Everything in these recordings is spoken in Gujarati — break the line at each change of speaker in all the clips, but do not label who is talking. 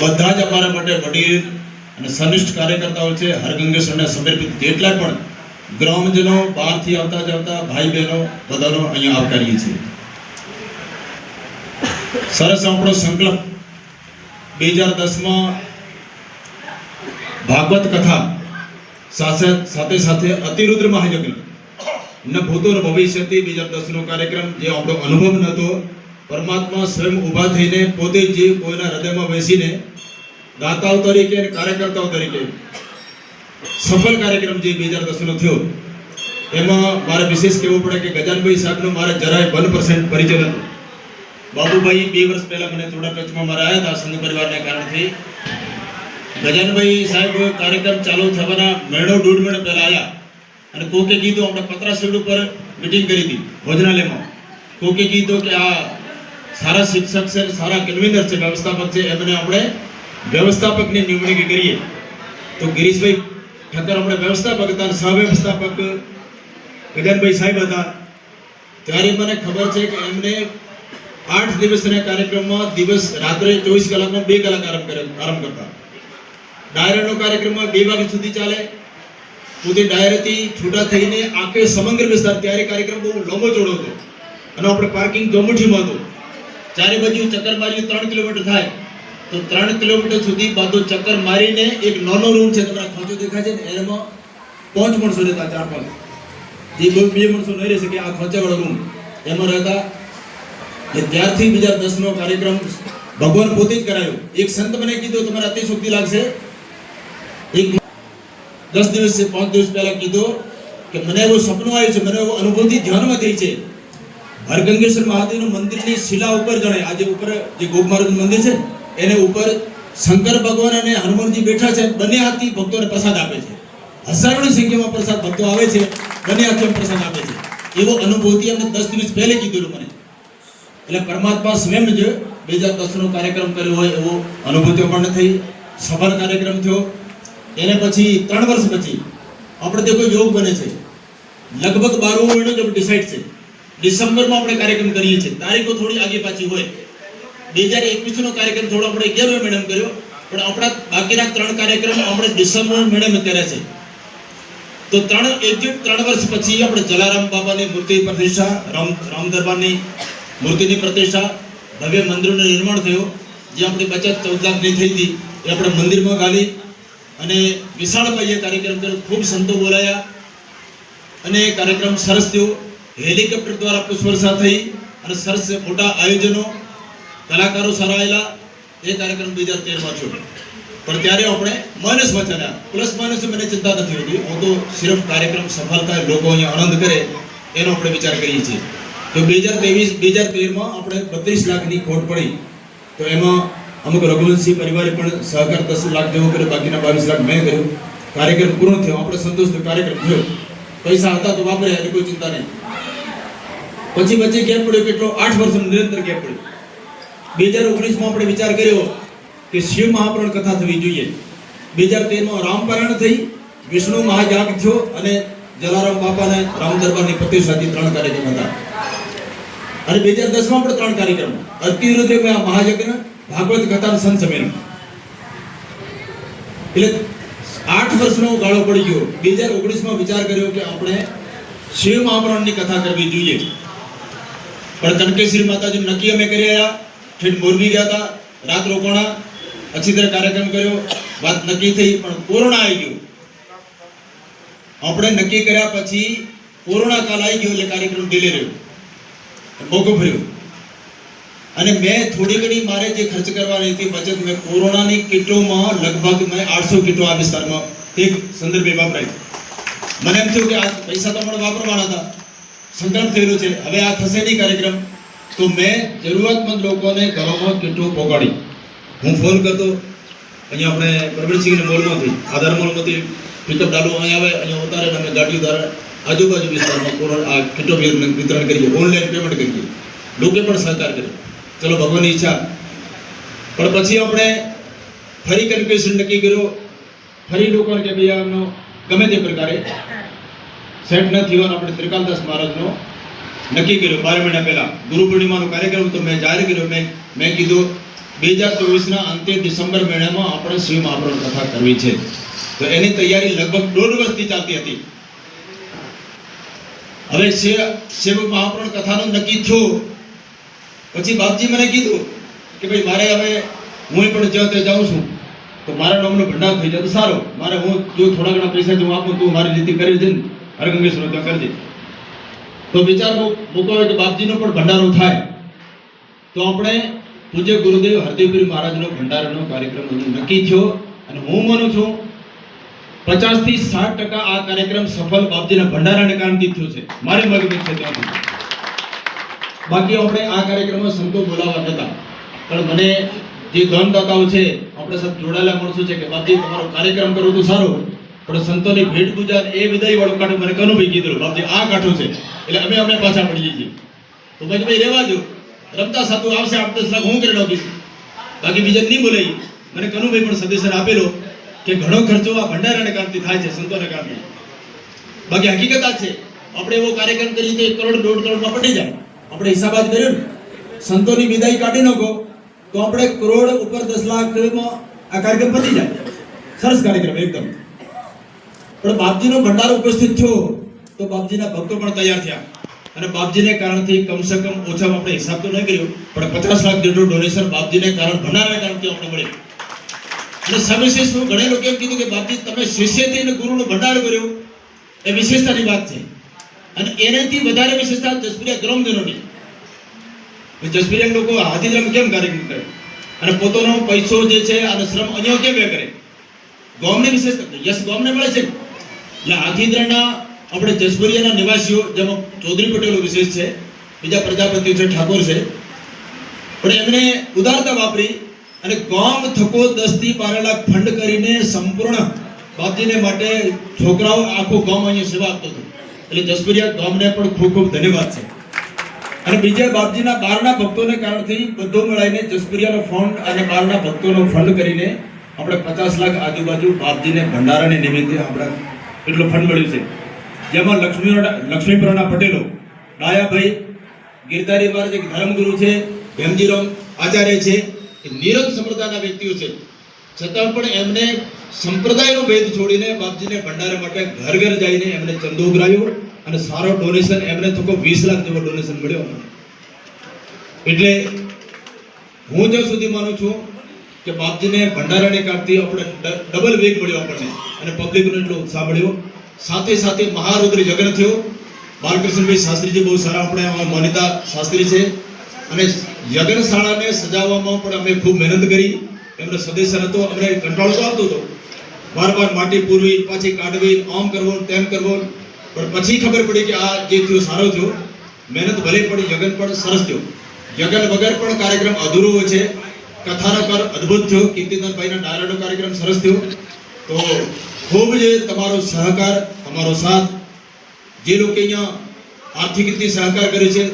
બધા જ અમારા માટે વડીલ અને સનિષ્ઠ કાર્યકર્તાઓ છે. હરગંગેશ્વરને સમર્પિત જેટલા પણ ગ્રામજનો બહારથી આવતા જતા ભાઈ બહેનો, બધાનો અહીંયા આવકારીએ છીએ. સરસ આપણો સંકલ્પ. બે હજાર દસમાં ભાગવત કથા સાથે સાથે સાથે અતિરુદ્ર મહાયજ્ઞ. ન ભૂતો ભવિષ્યથી બે હજાર દસનો કાર્યક્રમ, જે આપણો અનુભવ નહોતો પરમાત્મા સ્વયં ઊભા થઈને પોતે જ કોઈના હૃદયમાં બેસીને દાતાઓ તરીકે અને કાર્યકર્તાઓ તરીકે સફળ કાર્યક્રમ જે બે હજાર દસનો થયો, એમાં મારે વિશેષ કહેવું પડે કે ગજાનભાઈ સાહેબનો મારે જરાય વન પર્સન્ટ પરિચય હતો બાબુભાઈ બે વર્ષ પહેલા મને થોડા કચ્છમાં મારા આવ્યા હતા, સંઘ પરિવારને કારણથી. ગજાનભાઈ સાહેબ કાર્યક્રમ ચાલુ થવાના મહિનો દોઢ મહિનો પહેલા આવ્યા અને કોકે કીધું, આપણે પત્રાશીડ ઉપર મિટિંગ કરી હતી, ભોજનાલયમાં. કોકે કીધું કે આ સારા શિક્ષક છે સારા કન્વીનર છે વ્યવસ્થાપક છે. એમને આપણે વ્યવસ્થાપકની નિમણૂક કરીએ. તો ગિરીશભાઈ ઠક્કર આપણે વ્યવસ્થાપક હતા સહ સહવ્યવસ્થાપક ગજાનભાઈ સાહેબ હતા. ત્યારે મને ખબર છે કે એમને આઠ દિવસના કાર્યક્રમમાં દિવસ રાત્રે ચોવીસ કલાકમાં બે કલાક આરંભ કરે આરંભ કરતા. ડાયરાનો કાર્યક્રમમાં બે વાગ્યા સુધી ચાલે. પોતે ડાયરેથી છૂટા થઈને આખે સમગ્ર વિસ્તાર, ત્યારે કાર્યક્રમ બહુ લાંબો ચોડો હતો. અને આપણે પાર્કિંગ ચોમુઠીમાં હતું. ચારે બાજુ ચક્કર મારી ત્રણ કિલોમીટર થાય, તો ત્રણ કિલોમીટર સુધી બધો ચક્કર મારીને એક નાનો રૂમ છે તમારા ખાંચો દેખાય છે ને એમાં પાંચ માણસો રહેતા, ચાર પાંચ. જે બે માણસો નહીં રહી શકે, આ ખાંચાવાળો રૂમ. એમાં રહેતા, એ ત્યારથી બીજા દસનો કાર્યક્રમ ભગવાન પોતે જ કરાયો. એક સંત મને કીધું, તમારે અતિશોક્તિ લાગશે. એક દસ દિવસ પાંચ દિવસ પહેલા કીધું કે, મને એવું સપનું આવ્યું છે, મને એવો અનુભૂતિ ધ્યાનમાં થઈ છે હરગંગેશ્વર મહાદેવનું મંદિરની શિલા ઉપર જણે આજે ઉપર જે ગોપ મંદિર છે, એને ઉપર શંકર ભગવાન અને હનુમાનજી બેઠા છે. બંને હાથથી ભક્તોને પ્રસાદ આપે છે. હજારોની સંખ્યામાં પ્રસાદ ભક્તો આવે છે. બંને હાથથી પ્રસાદ આપે છે. એવો અનુભૂતિ અમને દસ દિવસ પહેલે કીધેલું મને. એટલે પરમાત્મા સ્વયં જ બે હજાર દસનો કાર્યક્રમ કર્યો હોય એવો અનુભૂતિઓ પણ થઈ. સફળ કાર્યક્રમ થયો. એને પછી ત્રણ વર્ષ પછી આપણે તે કોઈ યોગ બને છે. લગભગ બારમો મહિનો જ ડિસાઈડ છે. ડિસેમ્બરમાં આપણે કાર્યક્રમ કરીએ છીએ. તારીખો થોડી આગે પાછી હોય. બે હજાર એકવીસનો કાર્યક્રમ થોડો આપણે અગિયારમો મેડમ કર્યો. પણ આપણા બાકીના ત્રણ કાર્યક્રમ આપણે ડિસેમ્બર મેડમે કર્યા છે. તો ત્રણ એક્ઝેક્ટ ત્રણ વર્ષ પછી આપણે જલારામ બાબાની મૂર્તિ પ્રતિષ્ઠા, રામ રામ દરબારની મૂર્તિની પ્રતિષ્ઠા, ભવ્ય મંદિરનું નિર્માણ થયું. જે આપણી બચત ચૌદ લાખની થઈ હતી, એ આપણે મંદિરમાં ગાલી અને વિશાળ પાયે કાર્યક્રમ કર્યો. ખૂબ સંતો બોલાયા અને કાર્યક્રમ સરસ થયો. હેલિકોપ્ટર દ્વારા પુષ્પવર્ષા થઈ અને સરસ મોટા આયોજનો કલાકારો સરાયેલા એ કાર્યક્રમ બે હજાર તેરમાં થયો. પણ ત્યારે આપણે માઇનસ ચાલ્યા. પ્લસ માઇનસ મને ચિંતા નથી હોતી. હું તો સિર્ફ કાર્યક્રમ સફળ થાય લોકો અહીંયા આનંદ કરે એનો આપણે વિચાર કરીએ છીએ. તો બે હજાર ત્રેવીસ, બે હજાર તેરમાં આપણે બત્રીસ લાખની ખોટ પડી. તો એમાં અમુક રઘુવંશી પરિવારે પણ સહકાર દસ લાખ જેવો કર્યો, બાકીના બાવીસ લાખ મેં કર્યો. કાર્યક્રમ પૂર્ણ થયો. આપણે સંતોષ કાર્યક્રમ થયો. પૈસા હતા તો વાપર્યા, એની કોઈ ચિંતા નહીં. પછી વચ્ચે ગેપ પડ્યો કેટલો આઠ વર્ષનો નિરંતર ગેપ પડ્યો. બે હજાર ઓગણીસમાં આપણે વિચાર કર્યો કે શિવ મહાપુરાણ કથા થવી જોઈએ. બે હજાર તેરમાં રામપારાયણ થઈ, વિષ્ણુ મહાયાગ થયો અને જલારામ બાપાને રામ દરબારની પ્રતિષ્ઠાથી ત્રણ કાર્યક્રમ હતા. અને બે હજાર દસમાં પણ ત્રણ કાર્યક્રમ. અતિરુદ્ર મહાયજ્ઞ, ભાગવત કથા સંત સંમેલન. એટલે આઠ વર્ષનો ગાળો પડી ગયો. બે હજાર ઓગણીસમાં વિચાર કર્યો કે આપણે શિવ મહાપુરાણની કથા કરવી જોઈએ. પણ કનકેશ્વરી માતાજી નક્કી અમે કરી આવ્યા ઠેઠ મોરબી ગયા હતા, રાત રોકાણા. અક્ષિત્ર કાર્યક્રમ કર્યો. વાત નક્કી થઈ, પણ કોરોના આવી ગયો. આપણે નક્કી કર્યા પછી કોરોના કાલ આવી ગયો એટલે કાર્યક્રમ ડીલે રહ્યો. મોકો ભર્યો અને મેં થોડી ઘણી મારે જે ખર્ચ કરવાની હતી બચત, મેં કોરોનાની કીટોમાં લગભગ મેં આઠસો કીટો આ વિસ્તારમાં એક સંદર્ભે વાપરાઈ. મને એમ થયું કે આ પૈસા તો મને વાપરવાના હતા. સંકલ્પ કર્યું છે, હવે આ થશે નહીં કાર્યક્રમ. તો મેં જરૂરતમંદ લોકોને ઘરોમાં કીટો પહોંચાડી હું ફોન કરતો, અહીંયા આપણે પ્રવીણસિંહને મોલમાંથી આધાર મોલમાંથી પિકઅપ ડાલુ અહીંયા આવે, અહીંયા ઉતારે અમે ગાડી ઉતારે આજુબાજુ વિસ્તારમાં આ કીટો વિતરણ કરીએ ઓનલાઈન પેમેન્ટ કરીએ. લોકે પણ સહકાર કર્યો. ચલો, ભગવાનની ઈચ્છા. પણ પછી આપણે ફરી કન્ફ્યુઝન નક્કી કર્યો. ફરી લોકોને કે ભાઈ આમનો ગમે તે પ્રકારે સેટ ન થયો અને આપણે ત્રિકાલદાસ મહારાજનો નક્કી કર્યો, બાર મહિના પહેલા. ગુરુ પૂર્ણિમાનો કાર્યક્રમ તો મેં જાહેર કર્યો મેં મેં કીધું બે હજાર ચોવીસના અંતે ડિસેમ્બર મહિનામાં આપણે શિવ મહાપ્રભુ કથા કરવી છે. તો એની તૈયારી લગભગ દોઢ વર્ષથી ચાલતી હતી. હવે શિવ મહાપ્રણ કથાનું નક્કી થયું. પછી બાપજી મને કીધું કે ભાઈ, મારે હવે હું પણ જ્યાં ત્યાં જાઉં છું, તો મારા નામનો ભંડાર થઈ જાય તો સારો. મારે હું જો થોડા ઘણા પૈસા જો આપું, તું મારી રીતે કરી દે ને હરગંગેશ્વર ત્યાં કરજે. તો વિચાર મૂકો કે બાપજીનો પણ ભંડારો થાય. તો આપણે પૂજ્ય ગુરુદેવ હરદેવગીરી મહારાજનો ભંડારાનો કાર્યક્રમ બધું નક્કી થયો અને હું માનું છું પચાસથી સાઠ ટકા આ કાર્યક્રમ સફળ બાપજીના ભંડારાને કારણથી થયો છે. મારી મગજ છે ત્યાં બાકી આપણે આ કાર્યક્રમમાં સંતો બોલાવવા નતા પણ મને જે દાનદાતાઓ છે, આપણે સબ જોડાયેલા માણસો છે કે બાપજી, તમારો કાર્યક્રમ કરો તો સારો. પણ સંતોની ભેટ પૂજા એ વિદાય વાળું કાઢો મને કનુભાઈ કીધું. બાપજી, આ કાઠું છે. એટલે અમે અમે પાછા પડીએ છીએ તો ભાઈ ભાઈ રહેવા દો. રમતા સાતું આવશે આઠ દસ લાખ હું કરી નાખીશ. બાકી બીજા નહીં બોલાય. મને કનુભાઈ પણ સજેશન આપેલો કે ઘણો ખર્ચો આ ભંડારાને કારણથી થાય છે, સંતોને કારણે બાકી હકીકત આ છે. આપણે એવો કાર્યક્રમ કરીએ તો એક કરોડ, દોઢ કરોડમાં પડી જાય. આપણે હિસાબાદ કર્યો ને. સંતોની વિદાય કાઢી નાખો તો આપણે કરોડ ઉપર દસ લાખમાં આ કાર્યક્રમ પતી જાય. સરસ કાર્યક્રમ, એકદમ. પણ બાપજીનો ભંડાર ઉપસ્થિત થયો તો બાપજીના ભક્તો પણ તૈયાર થયા. અને બાપજીને કારણથી કમસે કમ ઓછામાં આપણે હિસાબ તો નહીં કર્યો, પણ પચાસ લાખ જેટલું ડોનેશન બાપજીને કારણ ભંડારના કારણથી આપણે મળ્યું. અને સવિશેષ હું ઘણા લોકો કીધું કે બાપજી, તમે શિષ્યથી અને ગુરુનો ભંડાર કર્યો. એ વિશેષતાની વાત છે. અને એનાથી વધારે વિશેષતા જસપ્રિયા ગ્રામજનોની જસપ્રિયા લોકો હાથીદ્રમ કેમ કાર્યક્રમ કરે? અને પોતાનો પૈસો જે છે અને શ્રમ અહીંયા કેમ વે કરે? ગામની વિશેષતા. યસ, ગામને મળે છે એટલે હાથીદ્રના આપણે જસબરિયાના નિવાસીઓ, જેમાં ચૌધરી પટેલો વિશેષ છે, બીજા પ્રજાપતિઓ છે, ઠાકોર છે. પણ એમણે ઉદારતા વાપરી અને ગામ થકો દસથી બાર લાખ ફંડ કરીને સંપૂર્ણ બાપજીને માટે છોકરાઓ આખો ગામ અહીંયા સેવા આપતો હતો. એટલે જસપુરિયા ગામને પણ ખૂબ ખૂબ ધન્યવાદ છે. અને બીજા બાપજીના બારના ભક્તોને કારણથી બધો મળાઈને જસપુરિયાનો ફંડ અને બારના ભક્તોનો ફંડ કરીને આપણે પચાસ લાખ આજુબાજુ બાપજીને ભંડારાને નિમિત્તે આપણે એટલું ફંડ મળ્યું છે. જેમાં લક્ષ્મી લક્ષ્મીપુરાના પટેલો, ડાયાભાઈ, ગીરધારી મહારાજ એક ધર્મગુરુ છે, ભેમજીરામ આચાર્ય છે, એ નિરંગ સંપ્રદાયના વ્યક્તિઓ છે. છતાં પણ એમને સંપ્રદાયનો ભેદ છોડીને બાપજીને ભંડારા માટે ઘર ઘર જઈને એમને ચંદો ઉઘરાવ્યો અને સારો ડોનેશન એમને થકો વીસ લાખ જેવો ડોનેશન મળ્યો. એટલે હું જ્યાં સુધી માનું છું કે બાપજીને ભંડારાને કાઢતી આપણે ડબલ વેગ મળ્યો આપણને. અને પબ્લિકનો એટલો ઉત્સાહ મળ્યો. સાથે સાથે મહારુદ્ર જગન થયો. બાલકૃષ્ણભાઈ શાસ્ત્રીજી બહુ સારા આપણે આમાં માન્યતા શાસ્ત્રી છે. અને યજ્ઞશાળાને સજાવવામાં પણ અમે ખૂબ મહેનત કરી. એમનો સદેશન હતો અમને કંટાળો તો આવતો હતો. વાર વાર માટી પૂરવી, પાછી કાઢવી, આમ કરવું, તેમ કરવું. પણ પછી ખબર પડી કે આ જે થયો સારો થયો. મહેનત ભલે પડી યજ્ઞ પણ સરસ થયો. યજ્ઞ વગર પણ કાર્યક્રમ અધૂરો હોય છે. કથાનો કર અદ્ભુત થયો. કીર્તિદાનભાઈના ડાયરાનો કાર્યક્રમ સરસ થયો. તો ખૂબ જ તમારો સહકાર, તમારો સાથ, જે લોકો અહીંયા આર્થિક રીતે સહકાર કર્યો છે,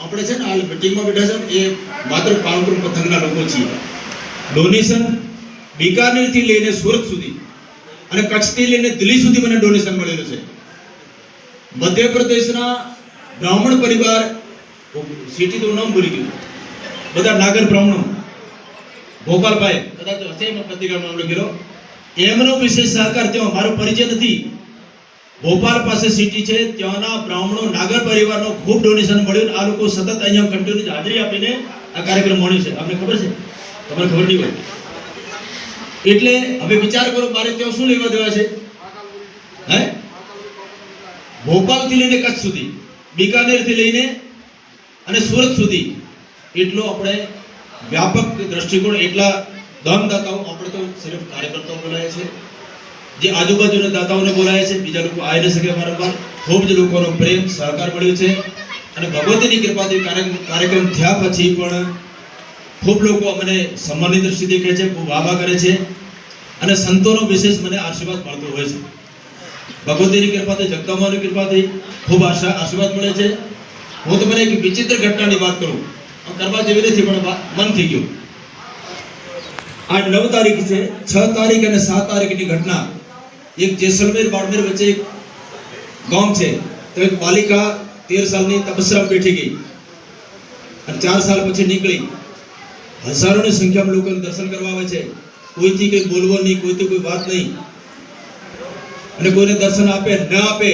આપણે છે ને હાલ મિટિંગમાં બેઠા છે એ માત્ર પાલનપુર પથકના લોકો છીએ. ડોનેશન બિકાનેરથી લઈને સુરત સુધી અને કચ્છથી લઈને દિલ્હી સુધી મને ડોનેશન મળેલું છે. મધ્યપ્રદેશના બ્રાહ્મણ પરિવાર સિટી તો નામ ભૂલી ગયું. બધા નાગર બ્રાહ્મણો. ગોપાલભાઈ, કદાચ હશે એમાં પત્રિકામાં લખેલો એમનો વિશેષ સહકાર ત્યાં મારો પરિચય નથી. ભોપાલ પાસે સિટી છે, ત્યાંના બ્રાહ્મણો, નાગર પરિવારનો ખૂબ ડોનેશન મળ્યું આ લોકો સતત અહીંયા કન્ટિન્યુ હાજરી આપીને આ કાર્યક્રમ મળ્યો છે. આપને ખબર છે? તમને ખબર નહીં હોય. એટલે હવે વિચાર કરો, મારે ત્યાં શું લેવા દેવા છે? હે? ભોપાલથી લઈને કચ્છ સુધી, બિકાનેરથી લઈને અને સુરત સુધી, એટલો આપણે વ્યાપક દ્રષ્ટિકોણ, એટલા દાનદાતાઓ આપણે તો સિર્ફ કાર્યકર્તાઓ બોલાય છે જે આજુબાજુના દાતાઓને બોલાય છે બીજા લોકો આવી ન શકે વારંવાર. ખૂબ જ લોકોનો પ્રેમ, સહકાર મળ્યો છે. અને ભગવતીની કૃપાથી કાર્ય- કાર્યક્રમ થયા પછી પણ ખૂબ લોકો અમને સન્માનની દ્રષ્ટિ દેખે છે, ખૂબ વાહવા કરે છે. અને સંતોનો વિશેષ મને આશીર્વાદ મળતો હોય છે. ભગવતીની કૃપાથી, જગદંબાની કૃપાથી ખૂબ આશા, આશીર્વાદ મળે છે. હું તમને એક વિચિત્ર ઘટનાની વાત કરું. કરવા જેવી નથી, પણ મન થઈ ગયું. આજ નવ તારીખ છે છ તારીખ અને સાત તારીખની ઘટના એક જેસલમેર બાડમેર વચ્ચે એક ગામ છે તો એક બાલિકા તેર સાલની તપસ્યા બેઠી ગઈ અને ચાર સાલ પછી નીકળી હજારોની સંખ્યામાં લોકો દર્શન કરવા આવે છે કોઈથી કંઈ બોલવો નહીં કોઈથી કોઈ વાત નહીં અને કોઈને દર્શન આપે ન આપે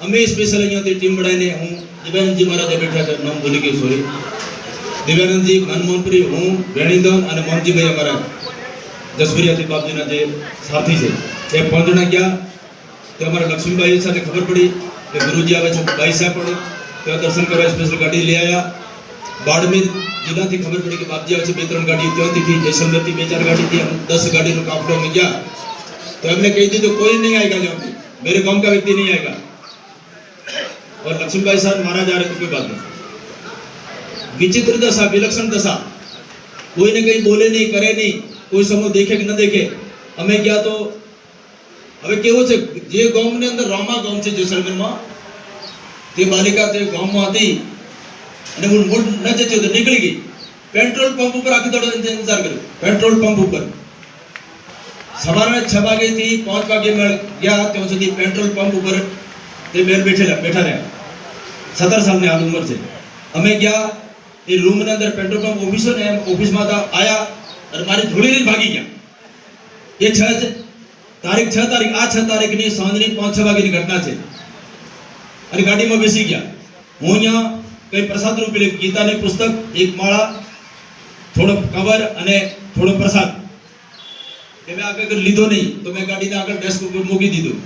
અમે સ્પેશિયલ અહીંયાથી ટીમ બનાવીને હું દિવ્યાનંદજી મહારાજે બેઠા છે નામ ભૂલી ગયું સોરી દિવ્યાનંદજી મનમોહનપુરી હું વેણીધન અને મોહનજીભાઈ અમારા જસપુરિયાથી બાપજીના જે સાથી છે એ પાંચ જણા ગયા તે અમારા લક્ષ્મીભાઈ સાથે ખબર પડી કે ગુરુજી આવે છે ભાઈ સાહેબ પણ ત્યાં દર્શન કરવા સ્પેશિયલ ગાડી લઈ આવ્યા બાડમેર જિલ્લાથી ખબર પડી કે બાપજી આવે છે બે ત્રણ ગાડી ત્યાંથી જેસલમેરથી બે ચાર ગાડીથી આમ દસ ગાડીનો કાફલો અમે ગયા तो हमने कही थी तो कोई नहीं आएगा यहाँ पे मेरे गांव का व्यक्ति नहीं आएगा और लक्ष्मी भाई साहब मारा जा रहे तो कोई बात नहीं વિચિત્ર દશા, વિલક્ષણ દશા. કોઈને કંઈ બોલે નહીં, કરે નહીં, કોઈ સમૂહ દેખે કે ન દેખે. અમે ગયા તો, હવે કેવું છે, જે ગામની અંદર રામા ગામ છે જેસલમેરમાં, તે બાલિકા તે ગામમાં હતી અને હું મૂળ ન જતી તો નીકળી ગઈ. પેટ્રોલ પંપ ઉપર આખી દોડો ઇંતજાર કર્યો. પેટ્રોલ પંપ ઉપર. સવારે છ વાગેથી પાંચ વાગે ગયા, ત્યાં સુધી પેટ્રોલ પંપ ઉપર તે બેન બેઠેલા, બેઠા રહ્યા. સત્તર સાલની હાલ ઉંમર છે. અમે ગયા એ રૂમની અંદર પેટ્રોલ પંપ ઓફિસ ને એમ ઓફિસમાં હતા આયા અને મારી ધોળી લઈને ભાગી ગયા. એ છ તારીખ છ તારીખ, આ છ તારીખની સાંજની પાંચ છ વાગ્યાની ઘટના છે. અને ગાડીમાં બેસી ગયા. હું અહીંયા કઈ પ્રસાદ રૂપે ગીતાની પુસ્તક, એક માળા, થોડો કવર અને થોડો પ્રસાદ. એ મેં આગળ લીધો નહીં, તો મેં ગાડીને આગળ ડેસ્ક ઉપર મૂકી દીધું.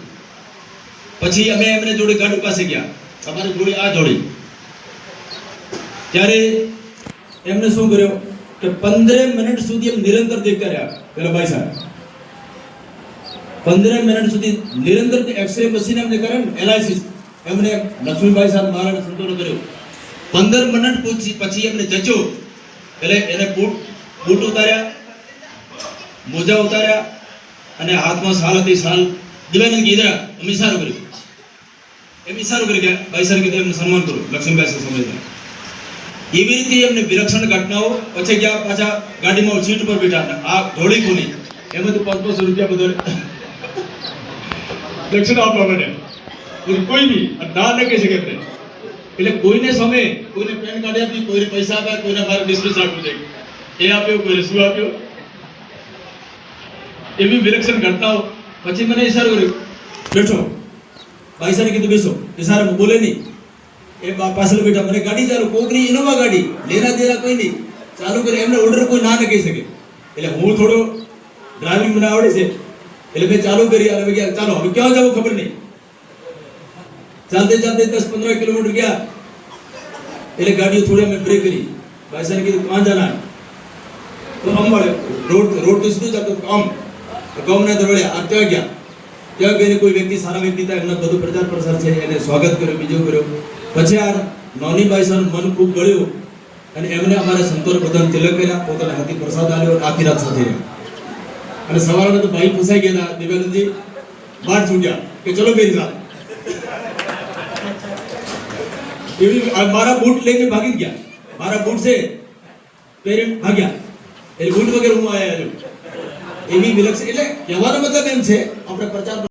પછી અમે એમને જોડે ગાડી પાસે ગયા. અમારી જોડે આ જોડી ત્યારે એમને શું કર્યો? કે પંદર મિનિટ સુધી એમ નિરંતર દેખતા કર્યા. પેલો ભાઈ સાહેબ. પંદર મિનિટ સુધી નિરંતર એક્સરે મશીન એમને કરે ને એનાલિસિસ એમને લક્ષ્મીભાઈ સાહેબ મારા સંતોષ કર્યો. પંદર મિનિટ પછી પછી એમને જચો એટલે એને બૂટ બૂટ ઉતાર્યા, મોજા ઉતાર્યા, અને હાથમાં સાલ હતી, સાલ દિવાનંદ કીધા અમે સારું કર્યું. એમ સારું કરી ગયા ભાઈ સર કીધું એમને સન્માન કરો. લક્ષ્મીભાઈ સાહેબ સમજતા એવી રીતે એમને વિલક્ષણ ઘટનાઓ પછી ગયા પાછા ગાડીમાં સીટ પર બેઠા આ ધોળી ખોલી એમાં તો પાંચ પાંચસો રૂપિયા બધો દક્ષિણ આપવા માટે. કોઈ બી ના ન કહી શકે એમને. એટલે કોઈને સમય, કોઈને પેન કાર્ડ આપી, કોઈને પૈસા આપ્યા, કોઈને મારે ડિસ્મિસ આપ્યું છે એ આપ્યો, કોઈને શું આપ્યો? એવી વિલક્ષણ ઘટનાઓ. પછી મને ઈશારો કર્યો. બેઠો. ભાઈ સાહેબ કીધું બેસો. ઈશારો બોલે નહીં. એ પાછળ બેઠા મને ગાડી ચાલુ કોક નહીં ઇનોવા ગાડી લેના દેના કોઈ નહીં. ચાલુ કરે, એમને ઓર્ડર કોઈ ના ન કહી શકે. એટલે હું થોડો ડ્રાઇવિંગ મને આવડે છે. એટલે મેં ચાલુ કરી, અને ગયા ચાલો, હવે ક્યાં જવું ખબર નહીં. ચાલતે ચાલતે દસ પંદર કિલોમીટર ગયા. એટલે ગાડીઓ થોડી અમે બ્રેક કરી. ભાઈ સાહેબ કીધું કાં જાના તો આમ મળે રોડ રોડ તો સીધું જતો આમ. ગામના દરવાડે આ ત્યાં ગયા. ત્યાં ગઈને કોઈ વ્યક્તિ, સારા વ્યક્તિ હતા એમના બધું પ્રચાર પ્રસાર છે, એને સ્વાગત કર્યો, બીજો કર્યો. પછી આ નોનીભાઈ સર મન ખૂબ ગળ્યું અને એમને અમારા સંતોર પ્રધાન તિલક કર્યા, પોતાના હાથી પ્રસાદ આવ્યો આખી રાત સાથે અને સવારે તો ભાઈ ફસાઈ ગયા દિવ્યાનંદજી, બહાર છૂટ્યા કે ચલો બેન રાત એવી મારા બૂટ લઈને ભાગી ગયા. મારા બૂટ છે, પહેરી ભાગ્યા. એટલે બૂટ વગેરે હું આવ્યા એવી વિલક્ષણ એટલે કહેવાનો મતલબ એમ છે, આપણે પ્રચાર